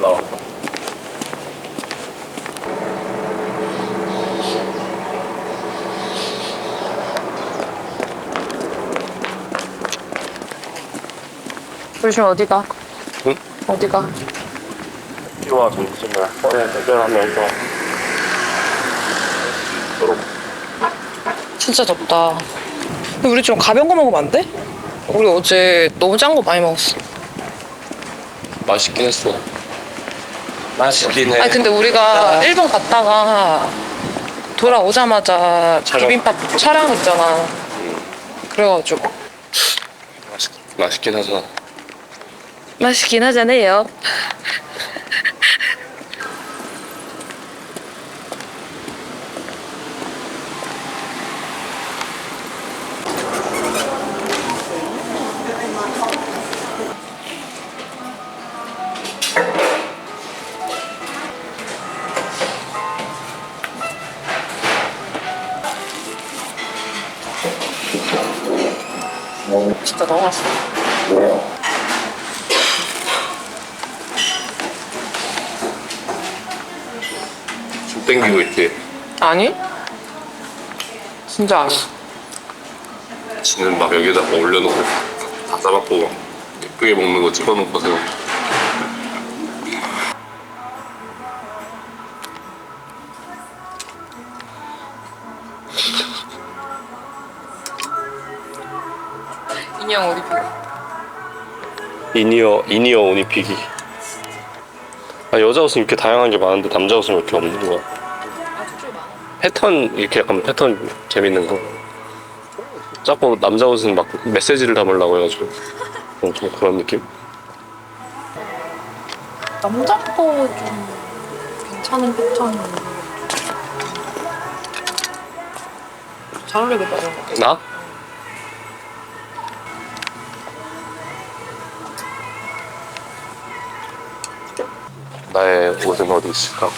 나와. 조심 어디가? 응? 어디가? 피와 점심을 서로 대결하면서 진짜 덥다. 근데 우리 좀 가벼운 거 먹으면 안 돼? 우리 어제 너무 짠 거 많이 먹었어. 맛있긴 했어. 맛있긴 해. 아니 근데 우리가 일본 갔다가 돌아오자마자 촬영. 비빔밥 촬영했잖아. 그래가지고 맛있, 맛있긴 하잖아. 맛있긴 하잖아요. 진짜 너무 맛있어. 좀 땡기고 있지. 아니? 진짜 아니. 지는 막 여기다가 올려놓고 다 싸먹고 막 예쁘게 먹는 거 찍어놓고서 인형 우리 비 이니어 이니어 오니피기. 아 여자 옷은 이렇게 다양한 게 많은데 남자 옷은 왜 이렇게 없는 거야? 패턴 이렇게 약간 패턴 재밌는 거. 자꾸 남자 옷은 막 메시지를 담으려고 해가지고 어, 좀 그런 느낌? 남자 거좀 괜찮은 패턴. 잘 어울리겠다. 나? 나의 옷은 어디 있을까?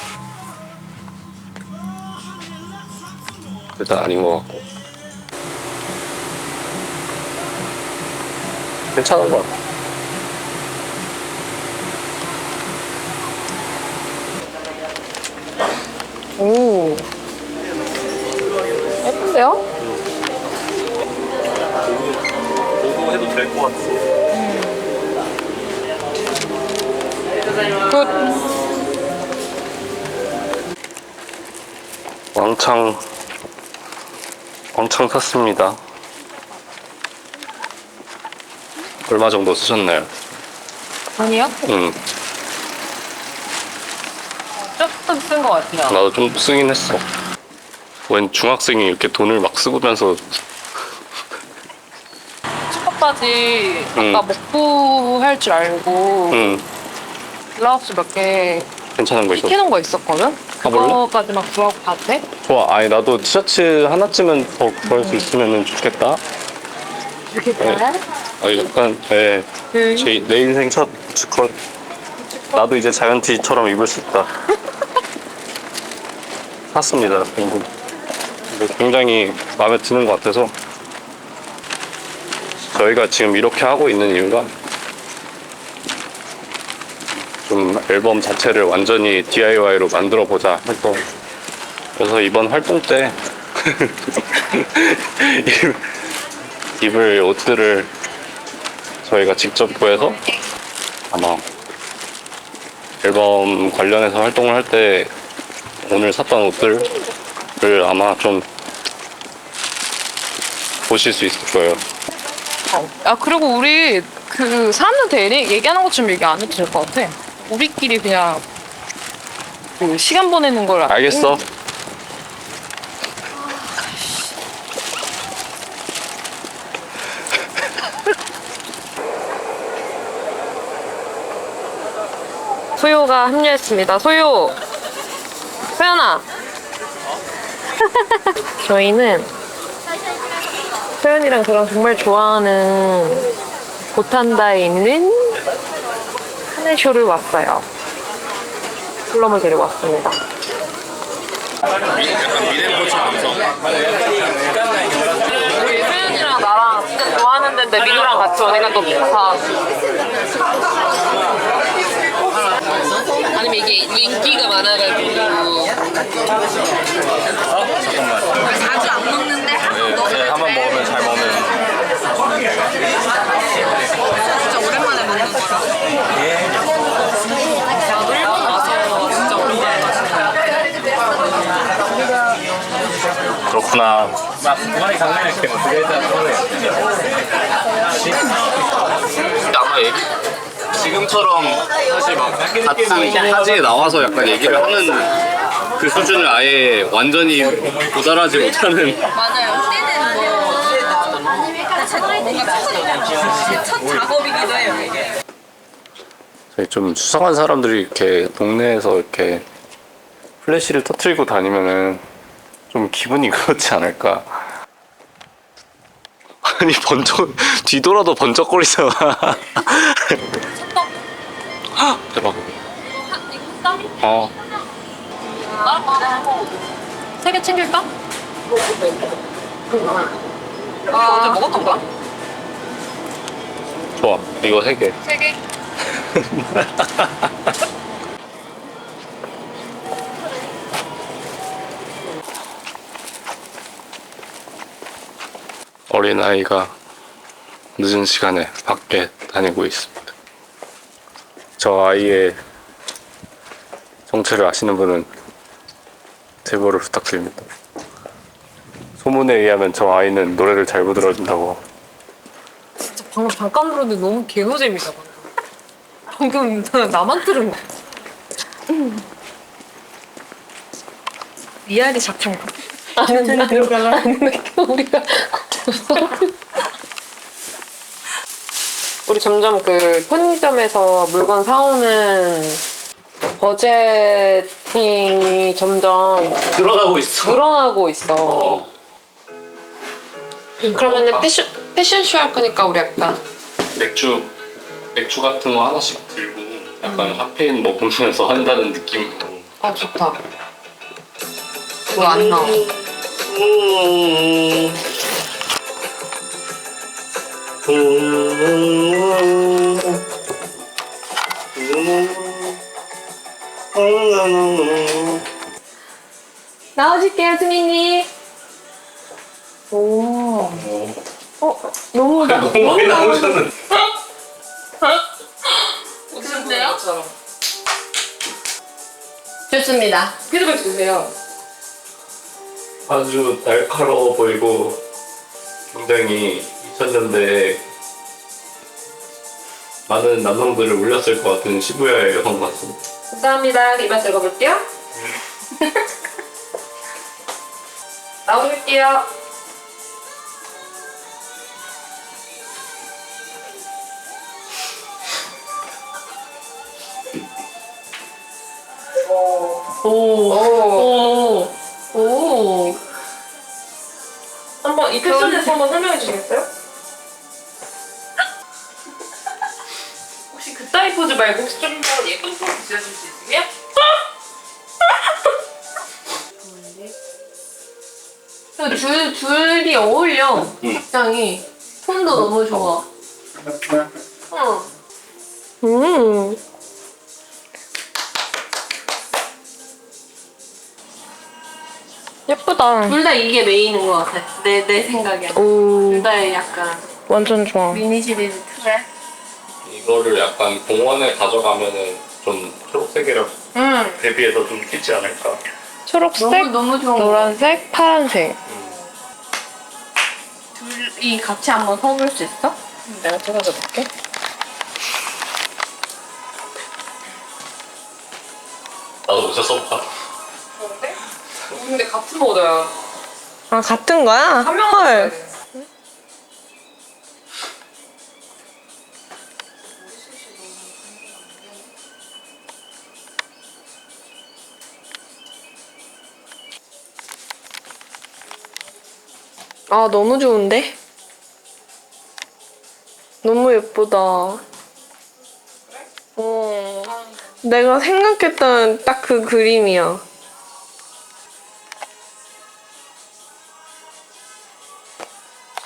일단 아닌 것 같고 괜찮은 것 같아 왕창 왕창 샀습니다 얼마 정도 쓰셨나요? 아니요? 응 조금 쓴 것 같아요. 나도 좀 쓰긴 했어. 웬 중학생이 이렇게 돈을 막 쓰면서 치퍼까지 응. 아까 먹부 할줄 알고 응 블라우스 몇 개 괜찮은 거 있어. 시키는 거 있었거든? 가볼래? 그거까지만 구하고 가도 돼? 좋아. 아니 나도 티셔츠 하나쯤은 더 구할 수 있으면 좋겠다. 이렇게 네. 돼? 아 약간 예. 그 제, 내 인생 첫 주컷. 나도 이제 자이언티처럼 입을 수 있다. 샀습니다. 그리고 이거 굉장히 마음에 드는 것 같아서 저희가 지금 이렇게 하고 있는 이유가 좀 앨범 자체를 완전히 DIY로 만들어 보자 해서 그래서 이번 활동 때 입- 입을 옷들을 저희가 직접 구해서 아마 앨범 관련해서 활동을 할 때 오늘 샀던 옷들을 아마 좀 보실 수 있을 거예요. 아 그리고 우리 그 사람들한테 얘기- 얘기하는 것처럼 얘기 안 해도 될 것 같아. 우리끼리 그냥 그 시간 보내는 걸 알겠어. 소요가 합류했습니다. 소요. 소연아. 저희는 소연이랑 저랑 정말 좋아하는 고탄다에 있는 하는 쇼를 왔어요. 플럼을 데리고 왔습니다. 수윤이랑 나랑 진짜 좋아하는 데인데 민우랑 같이 오니까 너무 좋다. 아니면 이게 인기가 많아가지고. 그렇구나. 아마 얘기 지금처럼 사실 막 같은 화제에 나와서 약간 얘기를 하는 그 수준을 아예 완전히 도달하지 못하는 맞아요. 그때는 뭐 제- 뭔가 첫, 첫 작업이기도 해요 이게. 저희 좀 수상한 사람들이 이렇게 동네에서 이렇게 플래시를 터트리고 다니면은 좀 기분이 그렇지 않을까. 아니 번쩍 뒤돌아도 번쩍거리잖아. 대박. 어. 세개 챙길까? 아, 어제 먹었던 거야? 좋아. 이거 세 개. 세 개. 어린 아이가 늦은 시간에 밖에 다니고 있습니다. 저 아이의 정체를 아시는 분은 제보를 부탁드립니다. 소문에 의하면 저 아이는 노래를 잘 부들어준다고. 진짜 방금 잠깐 들었는데 너무 개노잼이다 방금. 방금 나만 들은 거. 미아리 작창가. 아니 들어갈라. 우리가 우리 점점 그 편의점에서 물건 사오는 버제팅이 점점 늘어나고 있어. 늘어나고 있어. 그러면은 패션 패션쇼 할 거니까 우리 약간 맥주 맥주 같은 거 하나씩 들고 약간 카페인 먹으면서 한다는 느낌으로. 아 좋다. 이거 안 나와. 나오실게요, 수민님. 오. 어, 너무 나. 너무 많이 나오셨는데. 웃으세요? 좋습니다. 피드백 주세요. 아주 날카로워 보이고 굉장히 2000년대에 많은 남성들을 울렸을 것 같은 시부야의 여성 같습니다. 감사합니다. 이만 들어볼게요. 나오실게요. 오. 오. 오. 한번 이 패션에서 한번 설명해 주시겠어요? 그따위 포즈 말고 혹시 좀더 예쁜 포즈 지어줄 수 있으세요? 그 줄, 줄이 어울려. 복장이. 톤도 너무 좋아. 응. 음. 예쁘다. 둘 다 이게 메인인 것 같아. 내, 내 생각에. 오. 둘 다 약간 완전 좋아. 미니 시리즈 틀에. 이거를 약간 공원에 가져가면은 좀 초록색이랑 응. 대비해서 좀 튀지 않을까. 초록색, 너무, 너무 좋은 거. 노란색, 파란색. 둘이 같이 한번 서볼 수 있어? 내가 찍어줘 볼게. 나도 먼저 써볼까? 근데 같은 모드야. 아 같은 거야? 한 명은 헐. 아 너무 좋은데? 너무 예쁘다. 어. 내가 생각했던 딱 그 그림이야.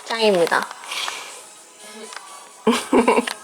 짱입니다.